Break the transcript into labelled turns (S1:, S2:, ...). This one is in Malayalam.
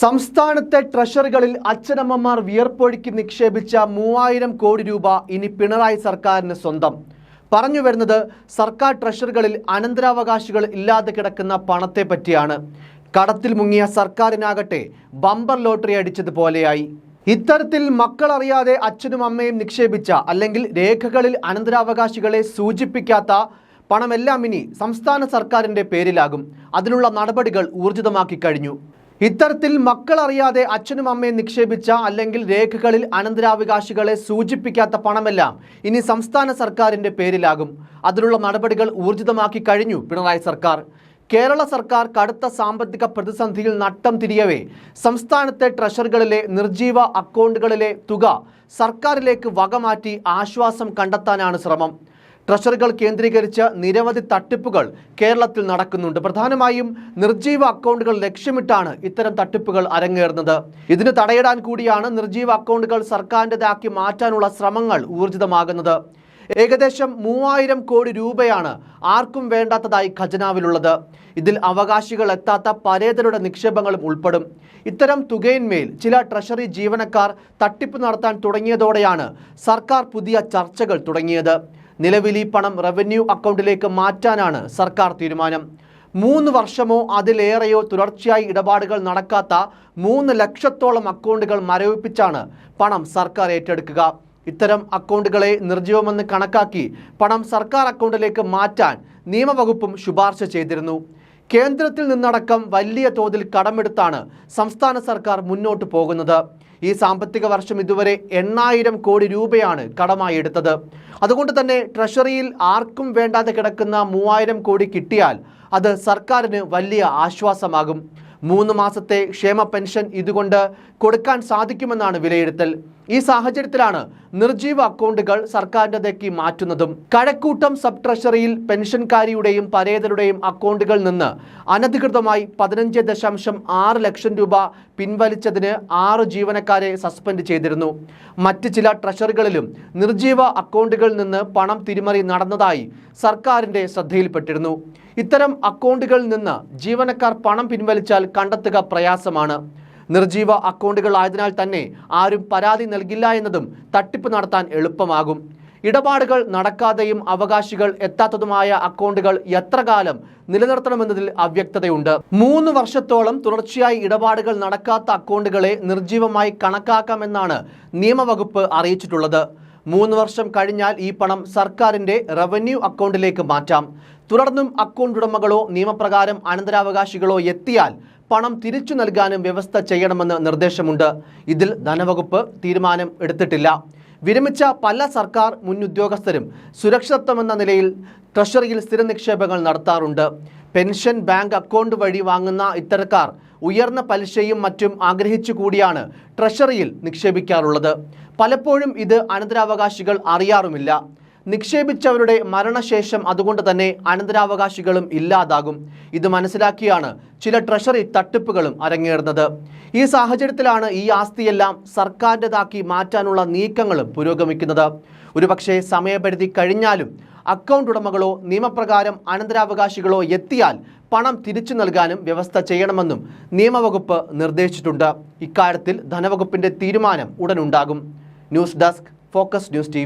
S1: സംസ്ഥാനത്തെ ട്രഷറികളിൽ അച്ഛനമ്മമാർ വിയർപ്പൊഴുക്കി നിക്ഷേപിച്ച മൂവായിരം കോടി രൂപ ഇനി പിണറായി സർക്കാരിന് സ്വന്തം. പറഞ്ഞു വരുന്നത് സർക്കാർ ട്രഷറികളിൽ അനന്തരാവകാശികൾ ഇല്ലാതെ കിടക്കുന്ന പണത്തെ പറ്റിയാണ്. കടത്തിൽ മുങ്ങിയ സർക്കാരിനാകട്ടെ ബമ്പർ ലോട്ടറി അടിച്ചതുപോലെയായി ഇത്തരത്തിൽ മക്കളറിയാതെ അച്ഛനും അമ്മയും നിക്ഷേപിച്ച അല്ലെങ്കിൽ രേഖകളിൽ അനന്തരാവകാശികളെ സൂചിപ്പിക്കാത്ത പണമെല്ലാം ഇനി സംസ്ഥാന സർക്കാരിന്റെ പേരിലാകും. അതിനുള്ള നടപടികൾ ഊർജിതമാക്കി കഴിഞ്ഞു. ഇത്തരത്തിൽ മക്കൾ അറിയാതെ അച്ഛനും അമ്മയും നിക്ഷേപിച്ച അല്ലെങ്കിൽ രേഖകളിൽ അനന്തരാവകാശികളെ സൂചിപ്പിക്കാത്ത പണമെല്ലാം ഇനി സംസ്ഥാന സർക്കാരിന്റെ പേരിലാകും. അതിനുള്ള നടപടികൾ ഊർജിതമാക്കി കഴിഞ്ഞു പിണറായി സർക്കാർ. കേരള സർക്കാർ കടുത്ത സാമ്പത്തിക പ്രതിസന്ധിയിൽ നട്ടം തിരിയവേ. സംസ്ഥാനത്തെ ട്രഷറുകളിലെ നിർജീവ അക്കൗണ്ടുകളിലെ തുക സർക്കാരിലേക്ക് വകമാറ്റി ആശ്വാസം കണ്ടെത്താനാണ് ശ്രമം. ട്രഷറികൾ കേന്ദ്രീകരിച്ച് നിരവധി തട്ടിപ്പുകൾ കേരളത്തിൽ നടക്കുന്നുണ്ട്. പ്രധാനമായും നിർജീവ അക്കൗണ്ടുകൾ ലക്ഷ്യമിട്ടാണ് ഇത്തരം തട്ടിപ്പുകൾ അരങ്ങേറുന്നത്. ഇതിന് തടയിടാൻ കൂടിയാണ് നിർജീവ അക്കൗണ്ടുകൾ സർക്കാരിന്റെതാക്കി മാറ്റാനുള്ള ശ്രമങ്ങൾ ഊർജിതമാകുന്നത്. ഏകദേശം മൂവായിരം കോടി രൂപയാണ് ആർക്കും വേണ്ടാത്തതായി ഖജനാവിലുള്ളത്. ഇതിൽ അവകാശികൾ എത്താത്ത പരേതരുടെ നിക്ഷേപങ്ങളും ഉൾപ്പെടും. ഇത്തരം തുകയിന്മേൽ ചില ട്രഷറി ജീവനക്കാർ തട്ടിപ്പ് നടത്താൻ തുടങ്ങിയതോടെയാണ് സർക്കാർ പുതിയ ചർച്ചകൾ തുടങ്ങിയത്. നിലവിൽ ഈ പണം റവന്യൂ അക്കൗണ്ടിലേക്ക് മാറ്റാനാണ് സർക്കാർ തീരുമാനം. മൂന്ന് വർഷമോ അതിലേറെയോ തുടർച്ചയായി ഇടപാടുകൾ നടക്കാത്ത മൂന്ന് ലക്ഷത്തോളം അക്കൗണ്ടുകൾ മരവിപ്പിച്ചാണ് പണം സർക്കാർ ഏറ്റെടുക്കുക. ഇത്തരം അക്കൗണ്ടുകളെ നിർജീവമെന്ന് കണക്കാക്കി പണം സർക്കാർ അക്കൗണ്ടിലേക്ക് മാറ്റാൻ നിയമവകുപ്പും ശുപാർശ ചെയ്തിരുന്നു. കേന്ദ്രത്തിൽ നിന്നടക്കം വലിയ തോതിൽ കടമെടുത്താണ് സംസ്ഥാന സർക്കാർ മുന്നോട്ട് പോകുന്നത്. ഈ സാമ്പത്തിക വർഷം ഇതുവരെ എണ്ണായിരം കോടി രൂപയാണ് കടമായി എടുത്തത് അതുകൊണ്ട് തന്നെ ട്രഷറിയിൽ ആർക്കും വേണ്ടാതെ കിടക്കുന്ന മൂവായിരം കോടി കിട്ടിയാൽ അത് സർക്കാരിന് വലിയ ആശ്വാസമാകും. മൂന്ന് മാസത്തെ ക്ഷേമ പെൻഷൻ ഇതുകൊണ്ട് കൊടുക്കാൻ സാധിക്കുമെന്നാണ് വിലയിരുത്തൽ. ഈ സാഹചര്യത്തിലാണ് നിർജീവ അക്കൗണ്ടുകൾ സർക്കാരിന്റെതേക്ക് മാറ്റുന്നതും. കഴക്കൂട്ടം സബ് ട്രഷറിയിൽ പെൻഷൻകാരിയുടെയും പരേതരുടെയും അക്കൗണ്ടുകളിൽ നിന്ന് അനധികൃതമായി പതിനഞ്ച് ദശാംശം ആറ് ലക്ഷം രൂപ പിൻവലിച്ചതിന് ആറ് ജീവനക്കാരെ സസ്പെൻഡ് ചെയ്തിരുന്നു. മറ്റ് ചില ട്രഷറികളിലും നിർജീവ അക്കൗണ്ടുകളിൽ നിന്ന് പണം തിരിമറി നടന്നതായി സർക്കാരിന്റെ ശ്രദ്ധയിൽപ്പെട്ടിരുന്നു. ഇത്തരം അക്കൗണ്ടുകളിൽ നിന്ന് ജീവനക്കാർ പണം പിൻവലിച്ചാൽ കണ്ടെത്തുക പ്രയാസമാണ്. നിർജീവ അക്കൗണ്ടുകൾ ആയതിനാൽ തന്നെ ആരും പരാതി നൽകില്ല എന്നതും തട്ടിപ്പ് നടത്താൻ എളുപ്പമാകും. ഇടപാടുകൾ നടക്കാതെയും അവകാശികൾ എത്താത്തതുമായ അക്കൗണ്ടുകൾ എത്ര കാലം നിലനിർത്തണമെന്നതിൽ അവ്യക്തതയുണ്ട്. മൂന്ന് വർഷത്തോളം തുടർച്ചയായി ഇടപാടുകൾ നടക്കാത്ത അക്കൗണ്ടുകളെ നിർജീവമായി കണക്കാക്കാമെന്നാണ് നിയമവകുപ്പ് അറിയിച്ചിട്ടുള്ളത്. മൂന്ന് വർഷം കഴിഞ്ഞാൽ ഈ പണം സർക്കാരിന്റെ റവന്യൂ അക്കൗണ്ടിലേക്ക് മാറ്റാം. തുടർന്നും അക്കൗണ്ട് ഉടമകളോ നിയമപ്രകാരം അനന്തരാവകാശികളോ എത്തിയാൽ പണം തിരിച്ചു നൽകാനും വ്യവസ്ഥ ചെയ്യണമെന്ന് നിർദ്ദേശമുണ്ട്. ഇതിൽ ധനവകുപ്പ് തീരുമാനം എടുത്തിട്ടില്ല. വിരമിച്ച പല സർക്കാർ മുൻ ഉദ്യോഗസ്ഥരും സുരക്ഷിതത്വമെന്ന നിലയിൽ ട്രഷറിയിൽ സ്ഥിര നിക്ഷേപങ്ങൾ നടത്താറുണ്ട്. പെൻഷൻ ബാങ്ക് അക്കൗണ്ട് വഴി വാങ്ങുന്ന ഇത്തരക്കാർ ഉയർന്ന പലിശയും മറ്റും ആഗ്രഹിച്ചു കൂടിയാണ് ട്രഷറിയിൽ നിക്ഷേപിക്കാറുള്ളത്. പലപ്പോഴും ഇത് അനന്തരാവകാശികൾ അറിയാറുമില്ല. നിക്ഷേപിച്ചവരുടെ മരണശേഷം അതുകൊണ്ട് തന്നെ അനന്തരാവകാശികളും ഇല്ലാതാകും. ഇത് മനസ്സിലാക്കിയാണ് ചില ട്രഷറി തട്ടിപ്പുകളും അരങ്ങേറുന്നത്. ഈ സാഹചര്യത്തിലാണ് ഈ ആസ്തിയെല്ലാം സർക്കാരിന്റെതാക്കി മാറ്റാനുള്ള നീക്കങ്ങളും പുരോഗമിക്കുന്നത്. ഒരുപക്ഷെ സമയപരിധി കഴിഞ്ഞാലും അക്കൗണ്ട് ഉടമകളോ നിയമപ്രകാരം അനന്തരാവകാശികളോ എത്തിയാൽ പണം തിരിച്ചു നൽകാനും വ്യവസ്ഥ ചെയ്യണമെന്നും നിയമവകുപ്പ് നിർദ്ദേശിച്ചിട്ടുണ്ട്. ഇക്കാര്യത്തിൽ ധനവകുപ്പിന്റെ തീരുമാനം ഉടനുണ്ടാകും news desk focus news T